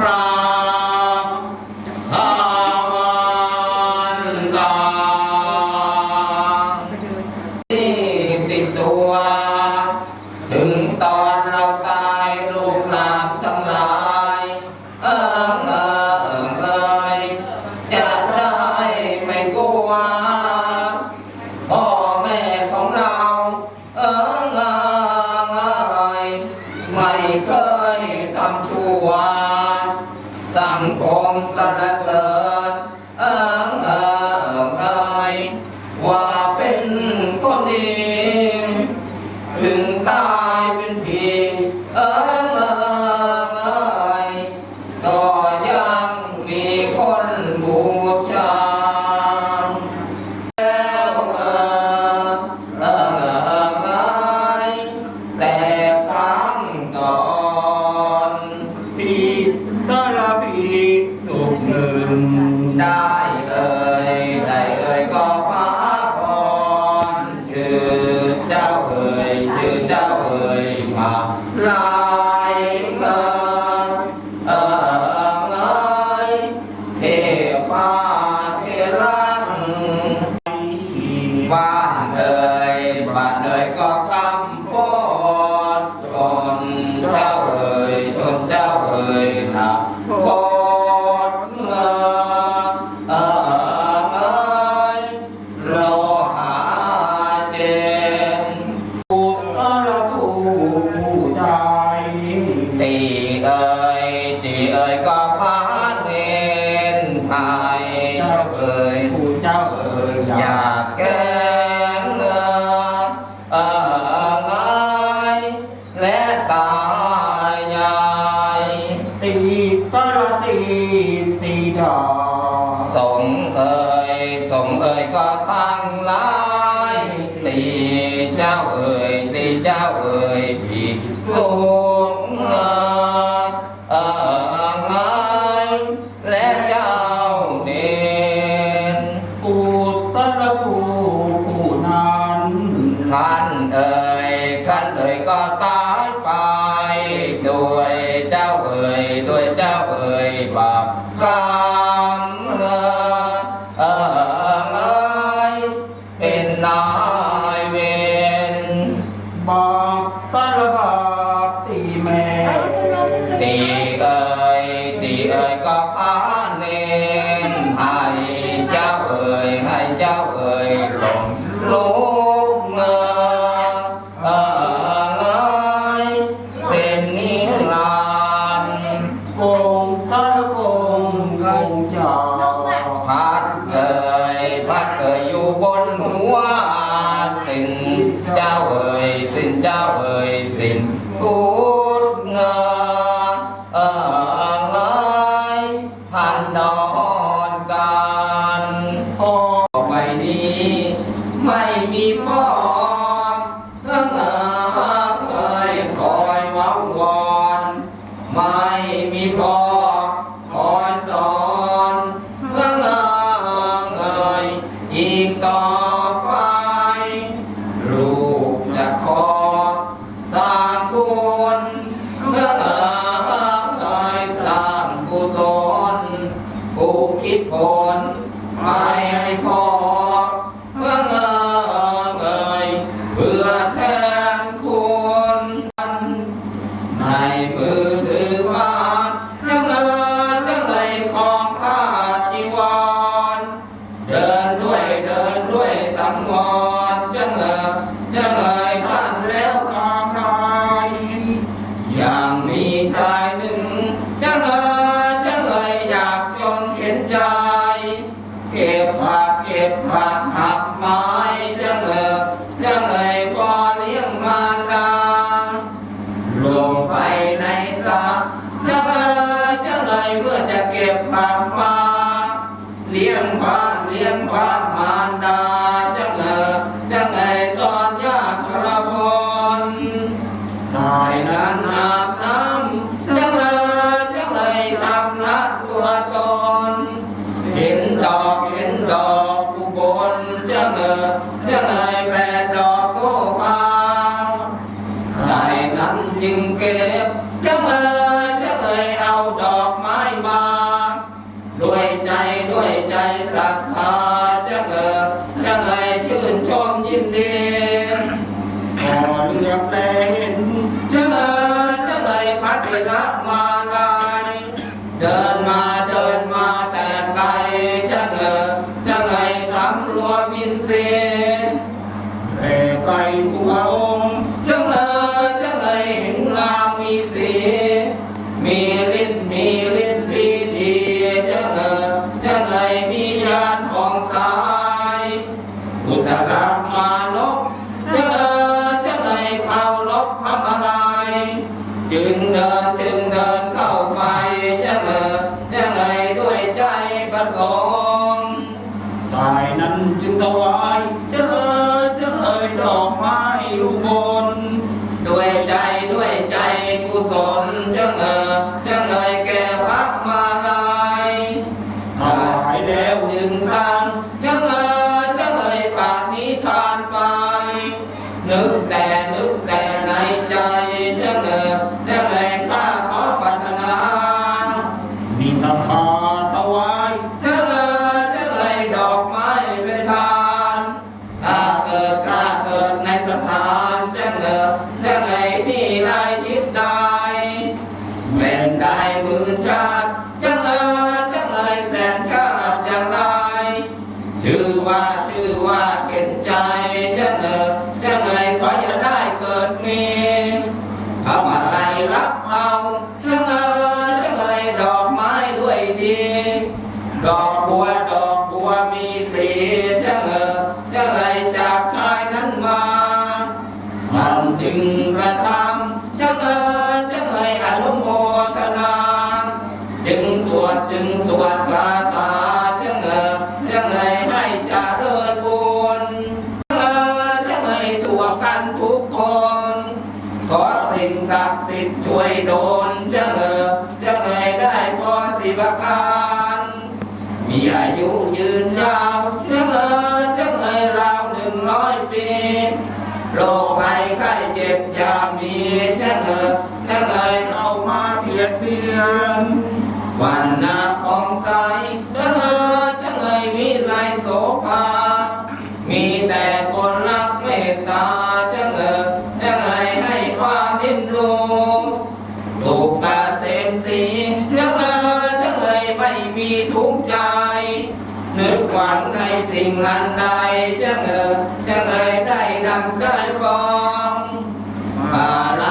รา บ้านเอ่ยบ้านเอ่ยก็ い chị ơi chị ơi, có khó nên hãy cháu ơi, hãy cháu ơi, lộn lúc mơ. Ở ơi, bên nghĩa làn cùng ta No. ไม่ให้พอเพื่อเงิเอ่ยเพื่อแทนคุณในมือถือว่ายังเลิศจังเลยของข้าจีวร เดินด้วยเดินด้วยสังวรจังเลิศจังเลิ 应该 ดินถึงเดินเข้าไปยังไงเจริญ Namah. ดอกบัวมีสี ฟังภาร